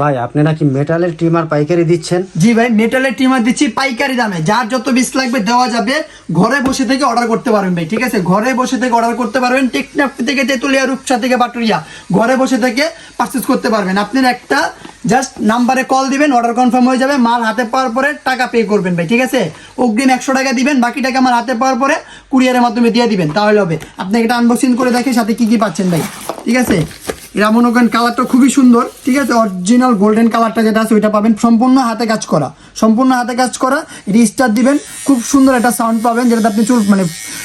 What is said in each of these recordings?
ভাই, আপনি নাকি মেটালের ট্রিমার পাইকারি দিচ্ছেন? জি ভাই মেটালের ট্রিমার দিচ্ছি পাইকারি দামে। যার যত বিস লাগবে দেওয়া যাবে। ঘরে বসে থেকে অর্ডার করতে পারবেন ভাই, ঠিক আছে? ঘরে বসে থেকে অর্ডার করতে পারবেন, টেকনাফ থেকে তেতুলিয়া, রূপসা থেকে বাটুরিয়া। ঘরে বসে থেকে পারচেস করতে পারবেন। আপনার একটা জাস্ট নাম্বারে কল দিবেন অর্ডার কনফার্ম হয়ে যাবে, মাল হাতে পাওয়ার পরে টাকা পে করবেন ভাই, ঠিক আছে? অগ্রিম একশো টাকা দিবেন, বাকি টাকা আমার হাতে পাওয়ার পরে কুরিয়ারের মাধ্যমে দিয়ে দিবেন, তাহলে হবে। আপনি এটা আনবক্সিং করে দেখে সাথে কি কি পাচ্ছেন ভাই, ঠিক আছে? এরা মনে করেন কালারটা খুবই সুন্দর, ঠিক আছে? অরিজিনাল গোল্ডেন কালারটা যেটা আছে, ওইটা পাবেন। সম্পূর্ণ হাতে কাজ করা। সম্পূর্ণ হাতে কাজ করা। এটি স্টার দিবেন। খুব সুন্দর একটা সাউন্ড পাবেন, যেটাতে আপনি চুল মানে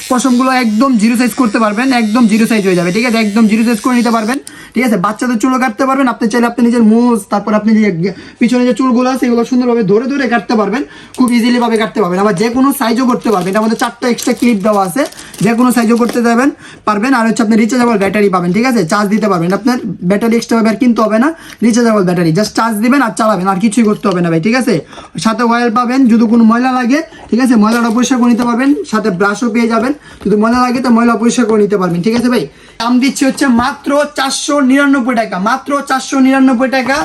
পশমগুলো একদম জিরো সাইজ করতে পারবেন, একদম জিরো সাইজ হয়ে যাবে, ঠিক আছে? একদম জিরো সাইজ করে নিতে পারবেন। ঠিক আছে, বাচ্চাদের চুলও কাটতে পারবেন, আপনি চাইলে আপনি নিজের মুজ, তারপর আপনি যে পিছনে যে চুলগুলো আছে, এগুলো সুন্দরভাবে ধরে ধরে কাটতে পারবেন, খুব ইজিলি ভাবে কাটতে পারবেন। আবার যে কোনো সাইজও করতে পারবেন। এটার মধ্যে চারটা এক্সট্রা ক্লিপ দেওয়া আছে। যে কোনো সাইজও করতে যাবেন পারবেন। আর হচ্ছে আপনি রিচার্জেবল ব্যাটারি পাবেন, ঠিক আছে? চার্জ দিতে পারবেন। আপনার ব্যাটারি এক্সট্রা আর কিনতে হবে না। রিচার্জেবল ব্যাটারি জাস্ট চার্জ দিবেন আর চালাবেন। আর কিছুই করতে হবে না ভাই, ঠিক আছে? সাথে অয়েল পাবেন। যদি কোনো ময়লা লাগে, ঠিক আছে? ময়লাটা পরিষ্কার করে নিতে পারবেন। সাথে ব্রাশও পেয়ে যাবেন। যদি ময়লা লাগে, তো ময়লা পরিষ্কার করে নিতে পারবেন, ঠিক আছে ভাই? দাম দিচ্ছি হচ্ছে মাত্র চারশো নিরানব্বই টাকা, মাত্র চারশো নিরানব্বই টাকা।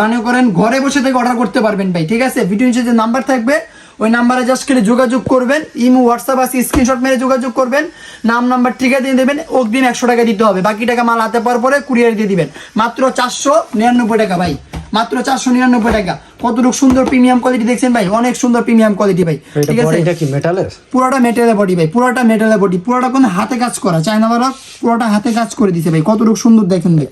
মনে করেন ঘরে বসে থেকে অর্ডার করতে পারবেন ভাই, ঠিক আছে? ভিডিও নিচে যে নাম্বার থাকবে, ওই নাম্বারে জাস্ট খেলে যোগাযোগ করবেন, ইমো হোয়াটসঅ্যাপ আছে স্ক্রিনশট মেরে যোগাযোগ করবেন, নাম নাম্বার ঠিকা দিয়ে দেবেন, অগ্রিম একশো টাকা দিতে হবে। বাকি টাকা মাল হাতে পাওয়ার পরে কুরিয়ার দিয়ে দিবেন। মাত্র চারশো নিরানব্বই টাকা ভাই, মাত্র চারশো নিরানব্বই টাকা। কতটুকু সুন্দর প্রিমিয়াম কোয়ালিটি দেখছেন ভাই? অনেক সুন্দর প্রিমিয়াম কোয়ালিটি ভাই। ঠিক আছে? বডিটা কি মেটালের পুরোটা মেটেরিয়াল বডি ভাই পুরোটা মেটেরিয়াল বডি পুরোটা কোনো হাতে কাজ করা চায়না পুরোটা হাতে কাজ করে দিছে ভাই কতটুকু সুন্দর দেখেন ভাই।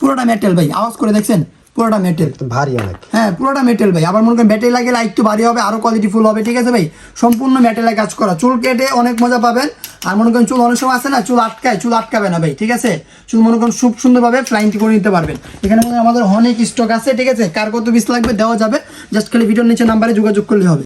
পুরোটা মেটেল ভাই আওয়াজ করে দেখছেন? পুরোটা মেটেল ভারী অনেক। হ্যাঁ পুরোটা মেটেল ভাই আবার মনে করেন ব্যাটারি লাগে একটু ভারী হবে আরও কোয়ালিটি ফুল হবে ঠিক আছে ভাই? সম্পূর্ণ মেটেলে কাজ করা চুল কেটে অনেক মজা পাবেন। আর মনে করেন চুল অনেক সময় আছে না, চুল আটকায়, চুল আটকাবে না ভাই, ঠিক আছে? চুল মনে করেন খুব সুন্দরভাবে ফ্লাইনটি করে নিতে পারবেন। এখানে আমাদের অনেক স্টক আছে, ঠিক আছে? কার কত পিস লাগবে দেওয়া যাবে। জাস্ট খালি ভিডিওর নিচে নাম্বারে যোগাযোগ করলে হবে।